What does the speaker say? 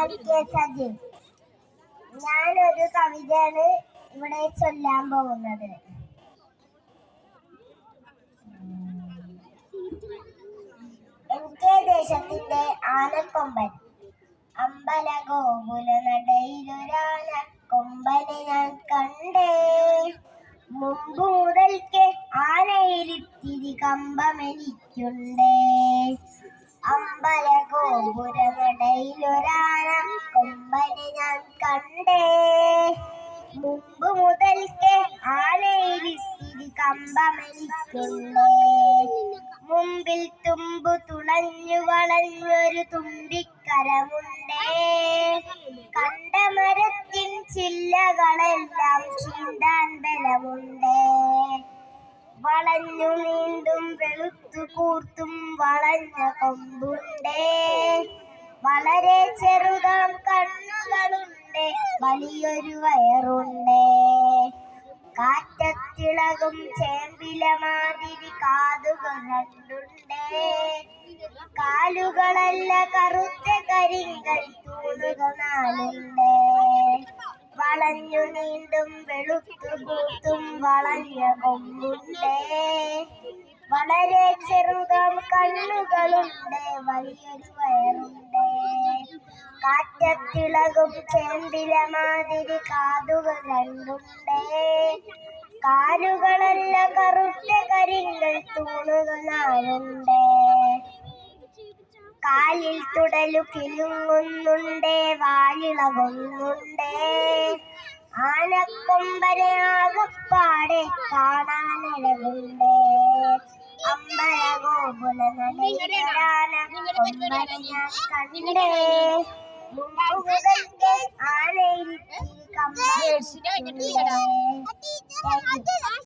ഞാൻ കെ സജിൻ ഞാനൊരു കവിതയാണ് ഇവിടെ ചൊല്ലാൻ പോകുന്നത്. എം കെ ദേശത്തിന്റെ ആനക്കൊമ്പൻ അമ്പല ഗോകുല നടയിലൊരാന കൊമ്പനെ ഞാൻ കണ്ടേ. മുമ്പ് മുതൽക്ക് ആനയിലിത്തിരി കമ്പമെനിക്കുണ്ടേ. അമ്പല കൊമ്പനെ ഞാൻ കണ്ടേ. മുമ്പ് മുതൽക്കേ ആനയിലിത്തിരി കമ്പമെനിക്കുണ്ടേ മുമ്പിൽ തുമ്പു തുണഞ്ഞു വളഞ്ഞൊരു തുമ്പിക്കരമുണ്ടേ. കണ്ട മരത്തിൻ ചില്ലകളെല്ലാം ചീണ്ടാൻ ബലമുണ്ടേ. വളഞ്ഞു നീണ്ടും വെളുത്തു കൂർത്തും വളഞ്ഞ കൊമ്പുണ്ടേ. വളരെ ചെറുതാം കണ്ണുകളുണ്ട്. വലിയൊരു വയറുണ്ട്. കാറ്റത്തിളകും ചേമ്പിലമാതിരി കാതുകൾ രണ്ടുണ്ടേ. കാലുകളല്ല കറുത്ത കരിങ്കൽ തൂണുകൾ നാലുണ്ട്. വളഞ്ഞു നീണ്ടും വെളുത്തു കൂത്തും വളഞ്ഞ കൊമ്പുണ്ടേ. വളരെ ചെറുതും കണ്ണുകളുണ്ട് വലിയൊരു വയറുണ്ട്. കാറ്റത്തിളകും ചേന്തില മാതിരി കാതുകൾ രണ്ടുണ്ട്. കാലുകളല്ല കറുത്ത കരിങ്ങൾ തൂണുകൾ നാലുണ്ട്. കാലിൽ തുടലു കിലുങ്ങുന്നുണ്ട് വാലിളകുന്നുണ്ട്. ആനക്കൊമ്പനെ ആകപ്പാടെ കാണാനഴകുണ്ടേ. അമ്പല ഗോകുല നടയിലാന കൊമ്പനെ ഞാൻ കണ്ടേ മുമ്പ് മുതൽക്കേ ആനയിൽ കമ്പ